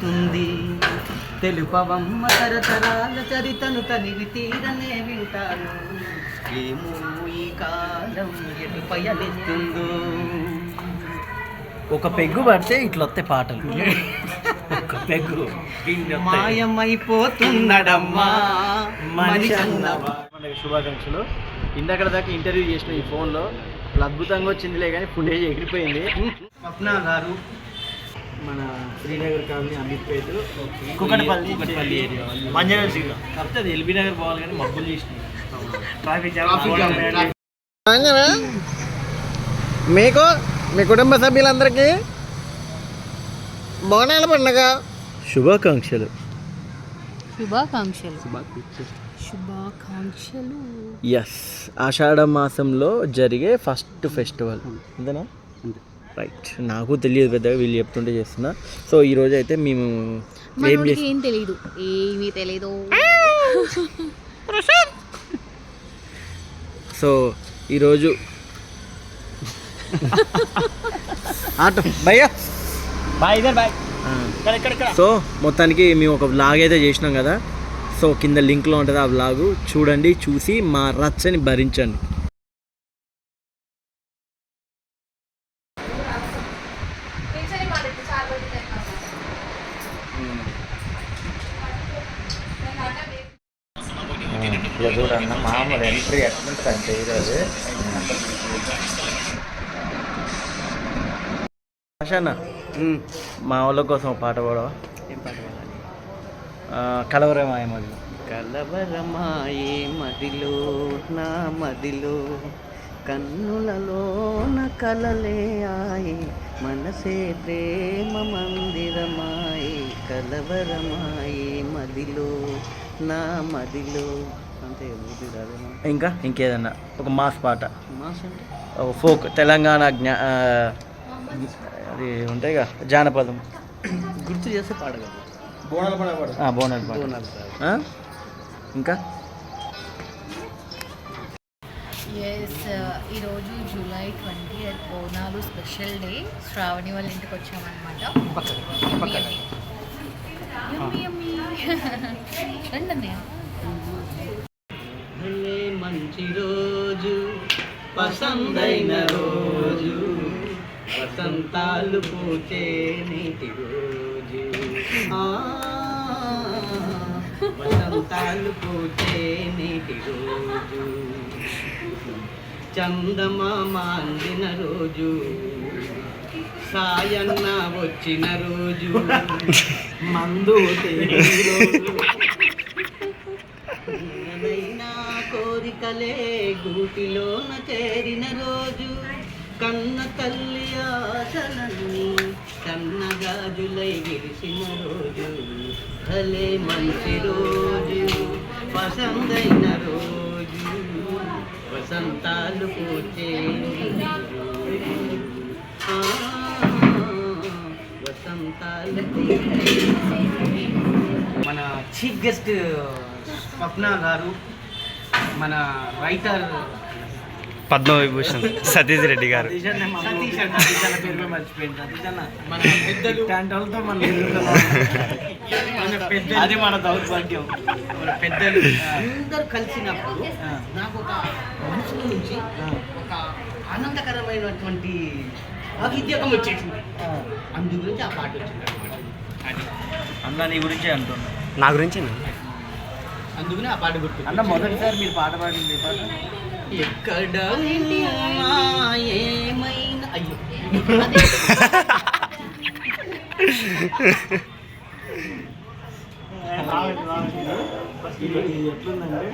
అవుతుంది తెలుపవమ్మ తరతరాల చరితను తనివి తీరనే వింటాను. ఏమో ఈ కాలం ఎటు పయనిస్తుందో. ఒక పెగ్గు పడితే ఇట్లా వస్తాయి పాటలు. ఒక పెగ్గు. మాయమైపోతున్నడమ్మా శుభాకాంక్షలు. ఇందాక దాకా ఇంటర్వ్యూ చేసిన ఈ ఫోన్లో అద్భుతంగా వచ్చిందిలే కానీ ఫుటేజ్ ఎగిరిపోయింది. స్వప్న గారు మన శ్రీనగర్ కాలనీ అమీర్పేట కుకటపల్లి కుకటపల్లి ఏరియా. బంజారా సిగ్గా కాకపోతే అది ఎల్బీ నగర్ పోవాలి కానీ మబ్బులు చేసినాయి. Traffic traffic. మీకు మీ కుటుంబ సభ్యులందరికీ బోనాల పండుగ. శుభాకాంక్షలు. శుభాకాంక్షలు. శుభాకాంక్షలు. ఎస్ ఆషాఢ మాసంలో జరిగే ఫస్ట్ ఫెస్టివల్ అంతేనా? రైట్ నాకు తెలియదు పెద్దగా వీళ్ళు చెప్తుంటే చేస్తున్నా. సో ఈరోజు అయితే మేము ఏం తెలీదు. ఏమీ తెలీదు. సో ఈరోజు ఆటో భయ్యా! Bye bye. సో మొత్తానికి మేము ఒక వ్లాగ్ అయితే చేసినాం కదా. సో కింద లింక్లో ఉంటుంది ఆ వ్లాగు చూడండి చూసి మా రచ్చని భరించండి. ఇట్లా చూడన్న మామూలు ఎంట్రీ ఎట్లుంటుంది అంటే ఈరోజు. ఆశానా మా వాళ్ళ కోసం పాట పాడవా? కలవరమాయ మది కలవరమాయే మదిలో నా మదిలో కన్నులలోన కలలే ఆయి. మనసే ప్రేమ మందిరమాయి కలవరమాయే మదిలో నా మదిలో. అంతే ఇంకా ఇంకేదన్నా? ఒక మాస్ పాట. మాస్ అంటే? ఒక ఫోక్ తెలంగాణ జ్ఞా అది ఉంటాయిగా జానపదం. గుర్తు చేస్తే పాడగలరు ఆ, బోనాలు పాట. బోనాలు. ఆ? ఇంకా? ఎస్ ఈరోజు July twenty eighth Bonalu special day Sravani వాళ్ళ ఇంటికి వచ్చామన్నమాట. రండి మంచి రోజు పసందైన రోజు వసంతాలు పూచే నీటి రోజు. ఆ, వసంతాలు పూచే నేటి రోజు. చందమామాందిన రోజు. సాయన్న వచ్చిన రోజు. మందు తేని రోజు. కోరికలే గూటిలోన చేరిన రోజు. కన్న తల్లి ఆశలన్నీ సన్నగాజులై విరిసిన రోజు భలే మంచి రోజు వసంతైన రోజు వసంతాలు పూచే వసంతాలు మన చీఫ్ గెస్ట్ స్వప్న గారు మన రైటర్ పద్మవిభూషణ్ సతీష్ రెడ్డి గారు. అది మన దౌర్భాగ్యం. పెద్దలు. అందరూ కలిసినప్పుడు నాకు ఒక మనసులో నుంచి ఒక ఆనందకరమైనటువంటి ఆవిద్యకం వచ్చేసింది. అందు గురించి ఆ పాట వచ్చింది అనమాట అది. అన్న నీ గురించే అంటున్నా. నా గురించి అందుకనే ఆ పాట గుర్తు అన్న మొదటిసారి మీరు పాట పాడింది పాట? ఎక్కడ ఏమైనా అయ్యో ఎట్లుందంటే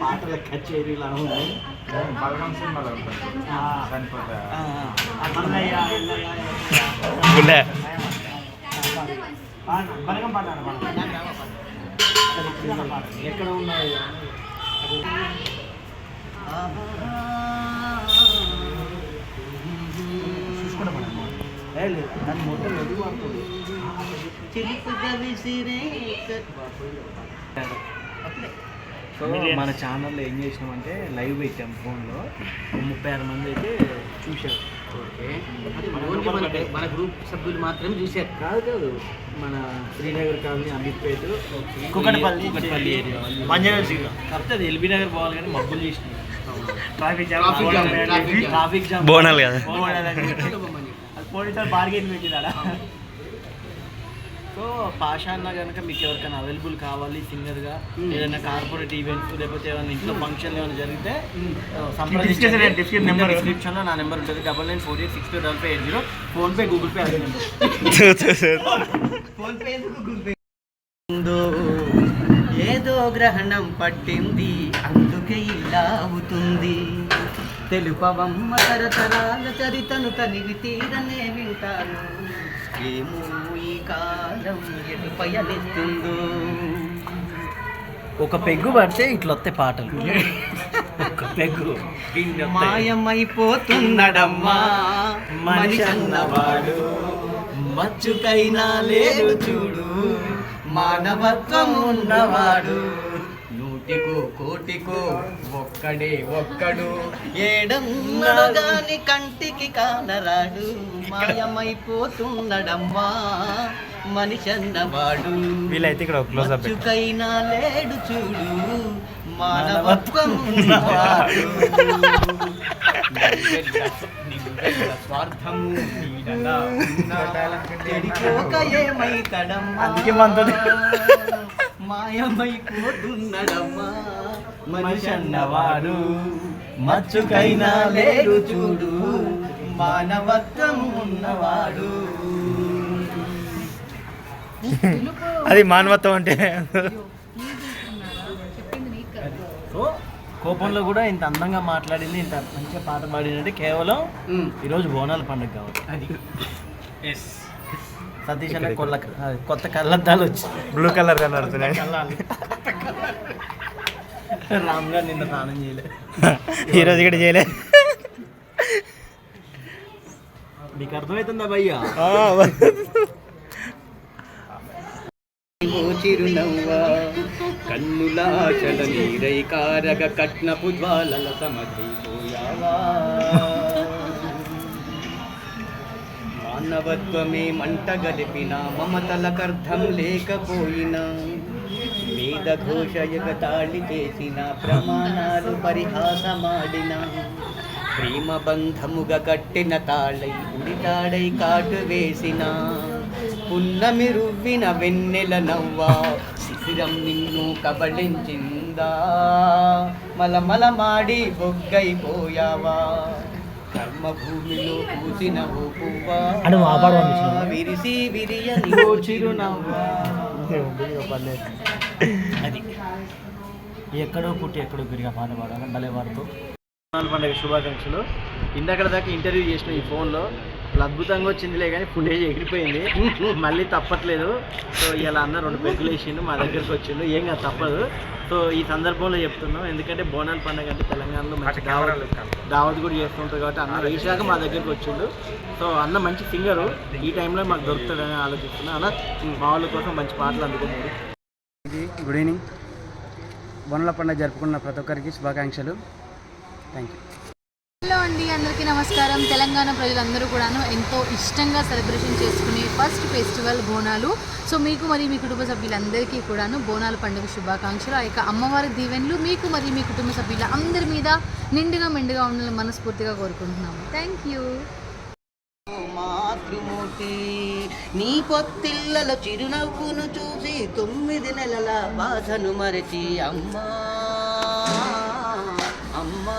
పాటల కచేరీ లాగా ఉంది. ఎక్కడ ఉన్నాయి సో మన ఛానల్లో ఏం చేసినామంటే లైవ్ పెట్టాం ఫోన్లో ముప్పై ఆరు మంది అయితే చూశారు. మన గ్రూప్ సభ్యులు మాత్రమే చూశారు. కాదు కాదు. మన శ్రీనగర్ కాలనీ అమీర్పేట. కుకట్పల్లి, సిగ్గా. కాకపోతే అది ఎల్బీ నగర్ పోవాలి కానీ మబ్బులు చేసినాయి traffic jam traffic jam, Bonalu కదా. బోనాలు అని అది పోలీసులు బార్గెన్ పెట్టినాడా సో పాషా అన్న కనుక మీకు ఎవరికైనా అవైలబుల్ కావాలి సింగర్గా ఏదైనా కార్పొరేట్ ఈవెంట్స్ లేకపోతే ఏమైనా ఇంట్లో ఫంక్షన్ ఏమైనా జరిగితే description number. డిస్క్రిప్షన్లో నా నెంబర్ ఉంటుంది. Double nine four eight six two double five eight zero PhonePe Google Pay అదే number PhonePe Google Pay గ్రహణం పట్టింది అందుకే ఇలా అవుతుంది తెలుపవమ్మ తరతరాల చరితను తనివి తీరనే వింటాను. ఏమో ఈ కాలం ఎటు పయనిస్తుందో. ఒక పెగ్గు పడితే ఇట్లా వస్తాయి పాటలు. ఒక పెగ్గు. మాయమైపోతున్నడమ్మా మనిషి అన్నవాడు మచ్చుకైనా లేడు చూడు. మానవత్వం ఉన్నవాడు నూటికో కోటికో ఒక్కడే ఒక్కడు. ఏడన్నాడు గాని కంటికి కానరాడు. మాయమైపోతున్నడమ్మా మనిషి అన్నవాడు వీలైతే ఇక్కడ క్లోజ్ అప్ లేడు చూడు మానవత్వం ఉన్నవాడు స్వార్థము నీడలా ఉన్న చెడిపోక ఏమైతడమ్మా? అందుకే మనతోటి. మాయమైపోతున్నడమ్మా. మనిషి అన్నవాడు మచ్చుకైనా లేడు చూడు. మానవత్వం ఉన్నవాడు. అది మానవత్వం అంటే కోపంలో కూడా ఇంత అందంగా మాట్లాడింది ఇంత మంచిగా పాట పాడిందంటే కేవలం ఈరోజు బోనాల పండుగ కాబట్టి. అది. సతీష్ అనే కొల్ల కొత్త కళ్ళద్దాలు వచ్చి. బ్లూ కలర్ కనబడుతున్నాయి. రామ్ గారు నిన్న స్నానం చేయలే. ఈరోజు ఇక్కడ చేయలే. నీకు అర్థమవుతుందా భయ్యా? చిరునవ్వా. కన్నులాశల నీరై కారగ కట్నపు జ్వాలల సమధైపోయావా మానవత్వమే మంట గలిపిన మమతలకర్థం లేకపోయినా వేద ఘోష తాళి చేసిన ప్రమాణాలు పరిహాసమాడిన ప్రేమ బంధముగా కట్టిన తాళై ఉడితాడై కాటు వేసినా పున్నమి రువ్విన వెన్నెల నవ్వా శిశిరం నిన్ను కబళించిందా? మలమల మాడి బొగ్గైపోయావా? కర్మభూమిలో పూసిన ఓ పువ్వా? అను ఆ పాట పంపించిన. విరిసి విరియని ఓ చిరునవ్వా? అది. ఎక్కడో పుట్టి ఎక్కడో పెరిగా పాట పాడాలి? భలే వాడుతూ బోనాల పండుగ శుభాకాంక్షలు. ఇందక్కడ దాకా ఇంటర్వ్యూ చేసిన ఈ ఫోన్లో అసలు అద్భుతంగా వచ్చిందిలే కానీ ఫుటేజ్ ఎగిరిపోయింది. మళ్ళీ తప్పట్లేదు. సో ఇలా అన్న రెండు పెగ్గులు వేసిండు మా దగ్గరికి వచ్చిండు. ఏం కాదు తప్పదు. సో ఈ సందర్భంలో చెప్తున్నాం. ఎందుకంటే బోనాల పండుగ అంటే తెలంగాణలో మంచి దావత్ దావత్ కూడా చేస్తుంటారు కాబట్టి అన్న వేసాక మా దగ్గరికి వచ్చిండు. సో అన్న మంచి సింగరు ఈ టైంలో మాకు దొరుకుతాడని ఆలోచిస్తున్నా. అన్న మా వాళ్ళ కోసం మంచి పాటలు అందుకున్నారు గుడ్ ఈవినింగ్ బొనల పండుగ జరుపుకున్న ప్రతి ఒక్కరికి శుభాకాంక్షలు. థ్యాంక్ యూ హలో అండి అందరికీ నమస్కారం. తెలంగాణ ప్రజలందరూ కూడాను ఎంతో ఇష్టంగా సెలబ్రేషన్ చేసుకునే ఫస్ట్ ఫెస్టివల్ బోనాలు. సో మీకు మరియు మీ కుటుంబ సభ్యులందరికీ కూడాను బోనాల పండుగ శుభాకాంక్షలు. ఆ యొక్క అమ్మవారి దీవెనలు మీకు మరియు మీ కుటుంబ సభ్యుల అందరి మీద నిండుగా మెండుగా ఉండాలని మనస్ఫూర్తిగా కోరుకుంటున్నాము. థ్యాంక్ యూ మాతృమూర్తి నీ పొత్తిళ్ళలో చిరునవ్వును చూసి తొమ్మిది నెలల బాధను మరచి అమ్మా అమ్మా.